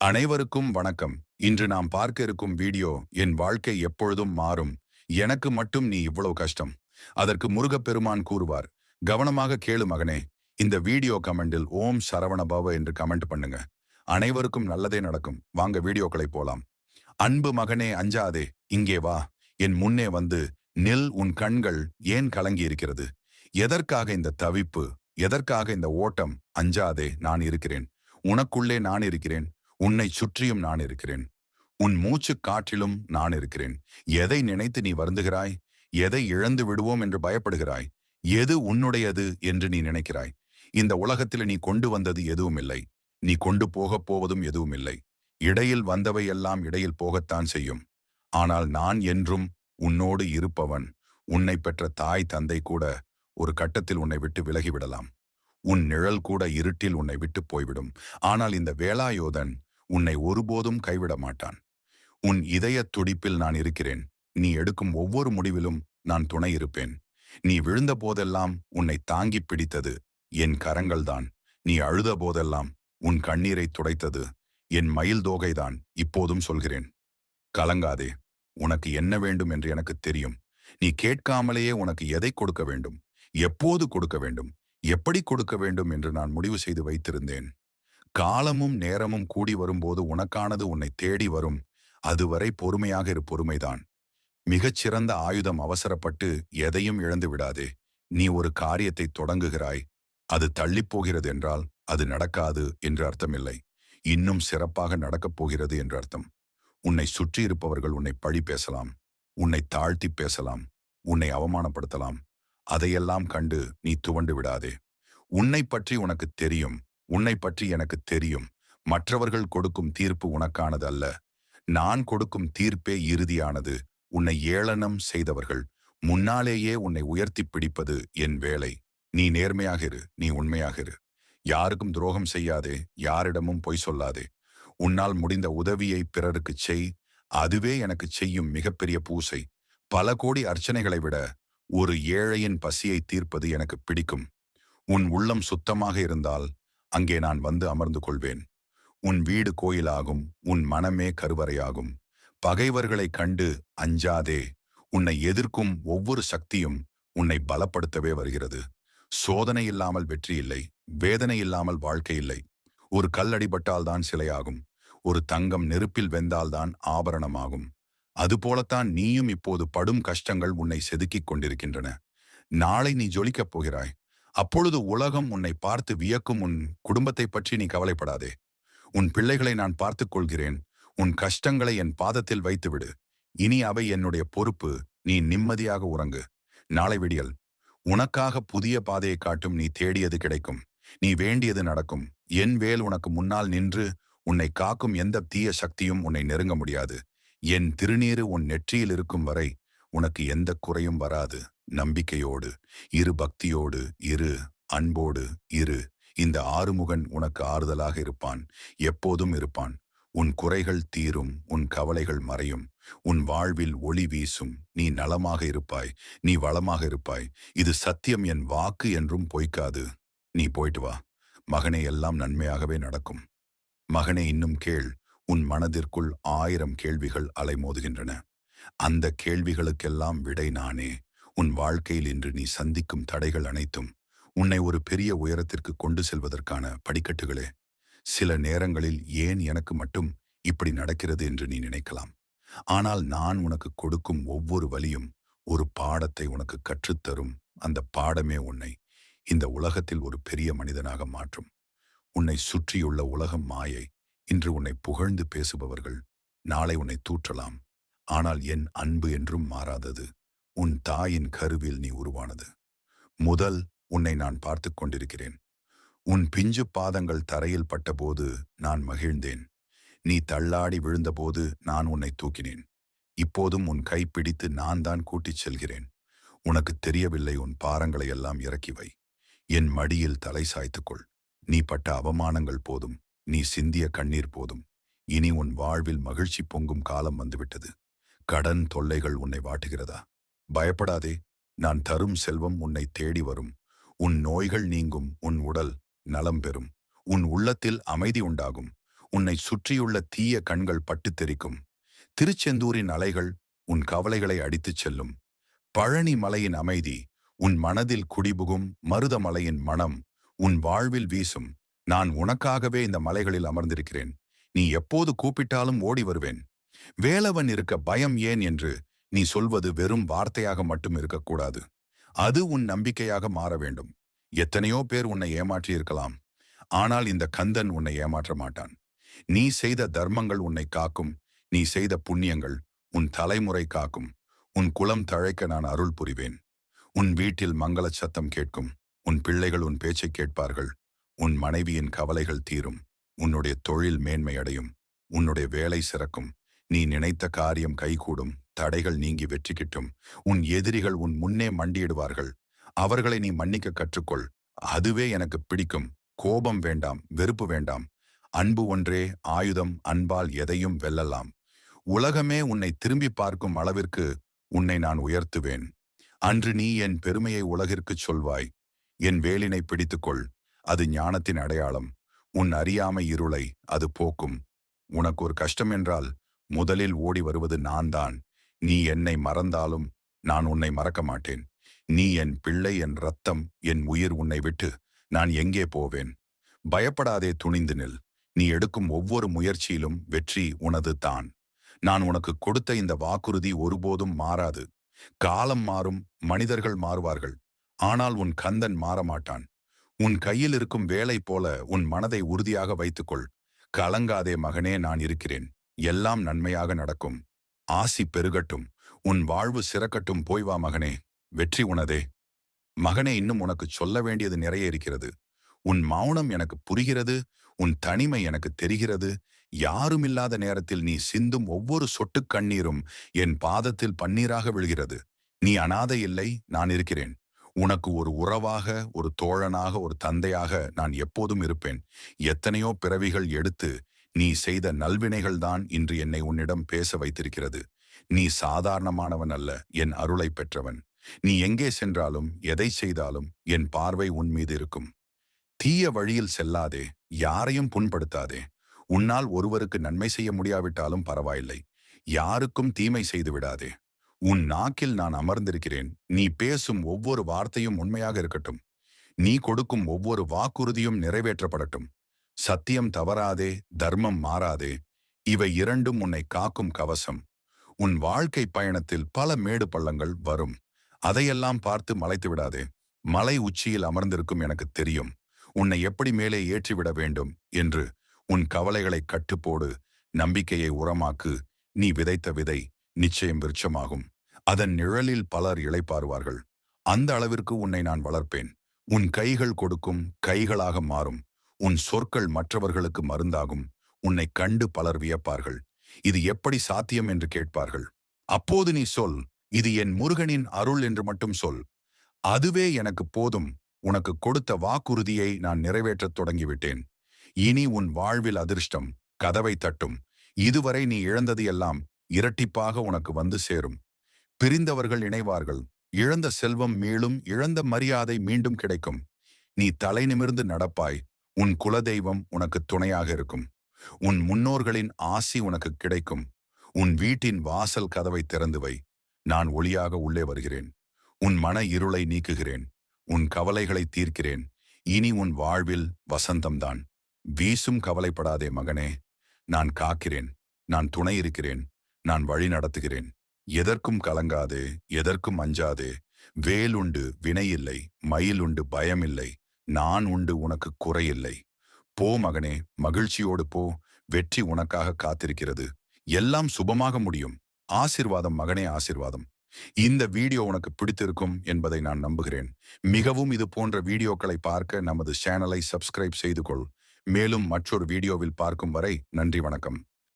அனைவருக்கும் வணக்கம். இன்று நாம் பார்க்க இருக்கும் வீடியோ என் வாழ்க்கை எப்பொழுதும் மாறும். எனக்கு மட்டும் நீ இவ்வளவு கஷ்டம் அதற்கு முருகப்பெருமான் கூறுவார். கவனமாக கேளு மகனே. இந்த வீடியோ கமெண்டில் ஓம் சரவணபாவ என்று கமெண்ட் பண்ணுங்க. அனைவருக்கும் நல்லதே நடக்கும். வாங்க வீடியோக்களை போலாம். அன்பு மகனே அஞ்சாதே. இங்கே வா. என் முன்னே வந்து நில் உன் கண்கள் ஏன் கலங்கி இருக்கிறது? எதற்காக இந்த தவிப்பு? எதற்காக இந்த ஓட்டம்? அஞ்சாதே. நான் இருக்கிறேன். உனக்குள்ளே நான் இருக்கிறேன். உன்னை சுற்றியும் நான் இருக்கிறேன். உன் மூச்சு காற்றிலும் நான் இருக்கிறேன். எதை நினைத்து நீ வருந்துகிறாய்? எதை இழந்து விடுவோம் என்று பயப்படுகிறாய்? எது உன்னுடையது என்று நீ நினைக்கிறாய்? இந்த உலகத்தில் நீ கொண்டு வந்தது எதுவும் இல்லை நீ கொண்டு போகப் போவதும் எதுவும் இல்லை இடையில் வந்தவை எல்லாம் இடையில் போகத்தான் செய்யும். ஆனால் நான் என்றும் உன்னோடு இருப்பவன் உன்னை பெற்ற தாய் தந்தை கூட ஒரு கட்டத்தில் உன்னை விட்டு விலகிவிடலாம் உன் நிழல் கூட இருட்டில் உன்னை விட்டு போய்விடும். ஆனால் இந்த வேலாயோதன் உன்னை ஒருபோதும் கைவிட மாட்டான். உன் இதயத் துடிப்பில் நான் இருக்கிறேன். நீ எடுக்கும் ஒவ்வொரு முடிவிலும் நான் துணை இருப்பேன். நீ விழுந்த போதெல்லாம் உன்னை தாங்கிப் பிடித்தது என் கரங்கள்தான். நீ அழுத போதெல்லாம் உன் கண்ணீரை துடைத்தது என் மயில் தோகைதான் இப்போதும் சொல்கிறேன். கலங்காதே உனக்கு என்ன வேண்டும் என்று எனக்கு தெரியும். நீ கேட்காமலேயே உனக்கு எதை கொடுக்க வேண்டும்? எப்போது கொடுக்க வேண்டும்? எப்படி கொடுக்க வேண்டும் என்று நான் முடிவு செய்து வைத்திருந்தேன். காலமும் நேரமும் கூடி வரும்போது உனக்கானது உன்னை தேடி வரும். அதுவரை பொறுமையாக இரு பொறுமைதான். மிகச்சிறந்த ஆயுதம் அவசரப்பட்டு எதையும் இழந்து விடாதே. நீ ஒரு காரியத்தை தொடங்குகிறாய். அது தள்ளிப் போகிறது என்றால் அது நடக்காது என்று அர்த்தமில்லை. இன்னும் சிறப்பாக நடக்கப் போகிறது என்று அர்த்தம். உன்னை சுற்றி இருப்பவர்கள் உன்னை பழி பேசலாம். உன்னை தாழ்த்தி பேசலாம். உன்னை அவமானப்படுத்தலாம். அதையெல்லாம் கண்டு நீ துவண்டு விடாதே. உன்னை பற்றி உனக்கு தெரியும். உன்னை பற்றி எனக்கு தெரியும். மற்றவர்கள் கொடுக்கும் தீர்ப்பு உனக்கானது அல்ல. நான் கொடுக்கும் தீர்ப்பே இறுதியானது. உன்னை ஏளனம் செய்தவர்கள் முன்னாலேயே உன்னை உயர்த்தி பிடிப்பது என் வேலை. நீ நேர்மையாக இரு நீ உண்மையாக இரு. யாருக்கும் துரோகம் செய்யாதே யாரிடமும் பொய் சொல்லாதே. உன்னால் முடிந்த உதவியை பிறருக்குச் செய். அதுவே எனக்கு செய்யும் மிகப்பெரிய பூசை. பல கோடி அர்ச்சனைகளை விட ஒரு ஏழையின் பசியை தீர்ப்பது எனக்கு பிடிக்கும். உன் உள்ளம் சுத்தமாக இருந்தால் அங்கே நான் வந்து அமர்ந்து கொள்வேன் உன் வீடு கோயிலாகும் உன் மனமே கருவறையாகும். பகைவர்களைக் கண்டு அஞ்சாதே உன்னை எதிர்க்கும் ஒவ்வொரு சக்தியும் உன்னை பலப்படுத்தவே வருகிறது. சோதனை இல்லாமல் வெற்றி இல்லை வேதனை இல்லாமல் வாழ்க்கை இல்லை. ஒரு கல் அடிபட்டால்தான் சிலையாகும் ஒரு தங்கம் நெருப்பில் வெந்தால்தான் ஆபரணமாகும். அதுபோலத்தான் நீயும் இப்போது படும் கஷ்டங்கள் உன்னை செதுக்கிக் கொண்டிருக்கின்றன. நாளை நீ ஜொலிக்கப் போகிறாய் அப்பொழுது உலகம் உன்னை பார்த்து வியக்கும் உன் குடும்பத்தை பற்றி நீ கவலைப்படாதே. உன் பிள்ளைகளை நான் பார்த்துக் கொள்கிறேன். உன் கஷ்டங்களை என் பாதத்தில் வைத்துவிடு. இனி அவை என்னுடைய பொறுப்பு. நீ நிம்மதியாக உறங்கு. நாளை விடியல். உனக்காக புதிய பாதையை காட்டும் நீ தேடியது கிடைக்கும். நீ வேண்டியது நடக்கும். என் வேல் உனக்கு முன்னால் நின்று உன்னை காக்கும் எந்த தீய சக்தியும் உன்னை நெருங்க முடியாது. என் திருநீறு உன் நெற்றியில் இருக்கும் வரை உனக்கு எந்த குறையும் வராது. நம்பிக்கையோடு இரு பக்தியோடு இரு அன்போடு இரு. இந்த ஆறுமுகன் உனக்கு ஆறுதலாக இருப்பான். எப்போதும் இருப்பான். உன் குறைகள் தீரும் உன் கவலைகள் மறையும். உன் வாழ்வில் ஒளி வீசும். நீ நலமாக இருப்பாய். நீ வளமாக இருப்பாய். இது சத்தியம் என் வாக்கு என்றும் பொய்க்காது. நீ போயிட்டு வா. மகனே எல்லாம் நன்மையாகவே நடக்கும். மகனே இன்னும் கேள். உன் மனதிற்குள் ஆயிரம் கேள்விகள் அலைமோதுகின்றன. அந்த கேள்விகளுக்கெல்லாம் விடை நானே. உன் வாழ்க்கையில் இன்று நீ சந்திக்கும் தடைகள் அனைத்தும் உன்னை ஒரு பெரிய உயரத்திற்கு கொண்டு செல்வதற்கான படிக்கட்டுகளே. சில நேரங்களில் ஏன் எனக்கு மட்டும் இப்படி நடக்கிறது என்று நீ நினைக்கலாம். ஆனால் நான் உனக்கு கொடுக்கும் ஒவ்வொரு வழியும் ஒரு பாடத்தை உனக்கு கற்றுத்தரும். அந்த பாடமே உன்னை இந்த உலகத்தில் ஒரு பெரிய மனிதனாக மாற்றும். உன்னை சுற்றியுள்ள உலகம் மாயை. இன்று உன்னை புகழ்ந்து பேசுபவர்கள் நாளை உன்னை தூற்றலாம். ஆனால் என் அன்பு என்றும் மாறாதது. உன் தாயின் கருவில் நீ உருவானது. முதல் உன்னை நான் பார்த்து கொண்டிருக்கிறேன். உன் பிஞ்சு பாதங்கள் தரையில் பட்டபோது நான் மகிழ்ந்தேன். நீ தள்ளாடி விழுந்தபோது நான் உன்னை தூக்கினேன். இப்போதும் உன் கை பிடித்து நான் தான் கூட்டிச் செல்கிறேன். உனக்கு தெரியவில்லை உன் பாரங்களை எல்லாம் இறக்கி வை. என் மடியில் தலை சாய்த்துக்கொள் நீ பட்ட அவமானங்கள் போதும். நீ சிந்திய கண்ணீர் போதும். இனி உன் வாழ்வில் மகிழ்ச்சி பொங்கும் காலம் வந்துவிட்டது. கடன் தொல்லைகள் உன்னை வாட்டுகிறதா? பயப்படாதே நான் தரும் செல்வம் உன்னை தேடி வரும். உன் நோய்கள் நீங்கும் உன் உடல் நலம் பெறும். உன் உள்ளத்தில் அமைதி உண்டாகும். உன்னை சுற்றியுள்ள தீய கண்கள் பட்டுத் தெரிக்கும். திருச்செந்தூரின் அலைகள் உன் கவலைகளை அடித்துச் செல்லும். பழனி மலையின் அமைதி உன் மனதில் குடிபுகும் மருதமலையின் மனம் உன் வாழ்வில் வீசும். நான் உனக்காகவே இந்த மலைகளில் அமர்ந்திருக்கிறேன். நீ எப்போது கூப்பிட்டாலும் ஓடி வருவேன். வேலவன் இருக்க பயம் ஏன் என்று நீ சொல்வது வெறும் வார்த்தையாக மட்டும் இருக்கக்கூடாது. அது உன் நம்பிக்கையாக மாற வேண்டும். எத்தனையோ பேர் உன்னை ஏமாற்றி இருக்கலாம் ஆனால் இந்த கந்தன் உன்னை ஏமாற்ற மாட்டான். நீ செய்த தர்மங்கள் உன்னை காக்கும். நீ செய்த புண்ணியங்கள் உன் தலைமுறை காக்கும். உன் குலம் தழைக்க நான் அருள் புரிவேன். உன் வீட்டில் மங்கள சத்தம் கேட்கும். உன் பிள்ளைகள் உன் பேச்சை கேட்பார்கள். உன் மனைவியின் கவலைகள் தீரும். உன்னுடைய தொழில் மேன்மை அடையும் உன்னுடைய வேலை சிறக்கும். நீ நினைத்த காரியம் கைகூடும் தடைகள் நீங்கி வெற்றி கிட்டும். உன் எதிரிகள் உன் முன்னே மண்டியிடுவார்கள். அவர்களை நீ மன்னிக்க கற்றுக்கொள். அதுவே எனக்கு பிடிக்கும். கோபம் வேண்டாம் வெறுப்பு வேண்டாம். அன்பு ஒன்றே ஆயுதம் அன்பால் எதையும் வெல்லலாம். உலகமே உன்னை திரும்பி பார்க்கும் அளவிற்கு உன்னை நான் உயர்த்துவேன். அன்று நீ என் பெருமையை உலகிற்குச் சொல்வாய். என் வேலினை பிடித்துக்கொள். அது ஞானத்தின் அடையாளம். உன் அறியாமை இருளை அது போக்கும். உனக்கு ஒரு கஷ்டம் என்றால் முதலில் ஓடி வருவது நான் தான் நீ என்னை மறந்தாலும் நான் உன்னை மறக்க மாட்டேன். நீ என் பிள்ளை என் ரத்தம் என் உயிர் உன்னை விட்டு நான் எங்கே போவேன்? பயப்படாதே துணிந்து நில். நீ எடுக்கும் ஒவ்வொரு முயற்சியிலும் வெற்றி உனது தான். நான் உனக்கு கொடுத்த இந்த வாக்குறுதி ஒருபோதும் மாறாது. காலம் மாறும் மனிதர்கள் மாறுவார்கள். ஆனால் உன் கந்தன் மாறமாட்டான். உன் கையில் இருக்கும் வேலை போல உன் மனதை உறுதியாக வைத்துக்கொள். கலங்காதே மகனே நான் இருக்கிறேன். எல்லாம் நன்மையாக நடக்கும். ஆசி பெருகட்டும். உன் வாழ்வு சிறக்கட்டும். போய் வா மகனே. வெற்றி உனதே. மகனே இன்னும் உனக்கு சொல்ல வேண்டியது நிறைய இருக்கிறது உன் மௌனம் எனக்கு புரிகிறது. உன் தனிமை எனக்கு தெரிகிறது. யாருமில்லாத நேரத்தில் நீ சிந்தும் ஒவ்வொரு சொட்டு கண்ணீரும் என் பாதத்தில் பன்னீராக விழுகிறது. நீ அனாதை இல்லை நான் இருக்கிறேன். உனக்கு ஒரு உறவாக ஒரு தோழனாக ஒரு தந்தையாக நான் எப்போதும் இருப்பேன். எத்தனையோ பிறவிகள் எடுத்து நீ செய்த நல்வினைகள் தான் இன்று என்னை உன்னிடம் பேச வைத்திருக்கிறது. நீ சாதாரணமானவன் அல்ல என் அருளை பெற்றவன். நீ எங்கே சென்றாலும் எதை செய்தாலும் என் பார்வை உன் மீது இருக்கும். தீய வழியில் செல்லாதே யாரையும் புண்படுத்தாதே. உன்னால் ஒருவருக்கு நன்மை செய்ய முடியாவிட்டாலும் பரவாயில்லை. யாருக்கும் தீமை செய்து விடாதே. உன் நாக்கில் நான் அமர்ந்திருக்கிறேன். நீ பேசும் ஒவ்வொரு வார்த்தையும் உண்மையாக இருக்கட்டும். நீ கொடுக்கும் ஒவ்வொரு வாக்குறுதியும் நிறைவேற்றப்படட்டும். சத்தியம் தவறாதே தர்மம் மாறாதே இவை இரண்டும் உன்னை காக்கும் கவசம். உன் வாழ்க்கை பயணத்தில் பல மேடு பள்ளங்கள் வரும். அதையெல்லாம் பார்த்து மலைத்து விடாதே. மலை உச்சியில் அமர்ந்திருக்கும் எனக்கு தெரியும். உன்னை எப்படி மேலே ஏற்றிவிட வேண்டும் என்று உன் கவலைகளை கட்டுப்போடு நம்பிக்கையை உரமாக்கு. நீ விதைத்த விதை நிச்சயம் விருட்சமாகும். அதன் நிழலில் பலர் இளைப்பாருவார்கள் அந்த அளவிற்கு உன்னை நான் வளர்ப்பேன். உன் கைகள் கொடுக்கும் கைகளாக மாறும். உன் சொற்கள் மற்றவர்களுக்கு மருந்தாகும். உன்னை கண்டு பலர் வியப்பார்கள். இது எப்படி சாத்தியம் என்று கேட்பார்கள். அப்போது நீ சொல் இது என் முருகனின் அருள் என்று மட்டும் சொல். அதுவே எனக்கு போதும். உனக்கு கொடுத்த வாக்குறுதியை நான் நிறைவேற்றத் தொடங்கிவிட்டேன். இனி உன் வாழ்வில் அதிர்ஷ்டம் கதவை தட்டும். இதுவரை நீ இழந்தது எல்லாம் இரட்டிப்பாக உனக்கு வந்து சேரும். பிரிந்தவர்கள் இணைவார்கள். இழந்த செல்வம் மீளும் இழந்த மரியாதை மீண்டும் கிடைக்கும். நீ தலை நிமிர்ந்து நடப்பாய். உன் குலதெய்வம் உனக்கு துணையாக இருக்கும். உன் முன்னோர்களின் ஆசி உனக்கு கிடைக்கும். உன் வீட்டின் வாசல் கதவை திறந்து வை. நான் ஒளியாக உள்ளே வருகிறேன். உன் மன இருளை நீக்குகிறேன். உன் கவலைகளை தீர்க்கிறேன். இனி உன் வாழ்வில் வசந்தம்தான். வீசும் கவலைப்படாதே மகனே. நான் காக்கிறேன். நான் துணை இருக்கிறேன். நான் வழி நடத்துகிறேன். எதற்கும் கலங்காதே. எதற்கும் அஞ்சாதே. வேலுண்டு வினையில்லை மயிலுண்டு பயமில்லை. நான் உண்டு உனக்கு குறையில்லை போ மகனே மகிழ்ச்சியோடு போ. வெற்றி உனக்காக காத்திருக்கிறது. எல்லாம் சுபமாக முடியும். ஆசிர்வாதம் மகனே ஆசிர்வாதம். இந்த வீடியோ உனக்கு பிடித்திருக்கும் என்பதை நான் நம்புகிறேன். மிகவும் இது போன்ற வீடியோக்களை பார்க்க நமது சேனலை சப்ஸ்கிரைப் செய்து கொள். மேலும் மற்றொரு வீடியோவில் பார்க்கும் வரை நன்றி வணக்கம்.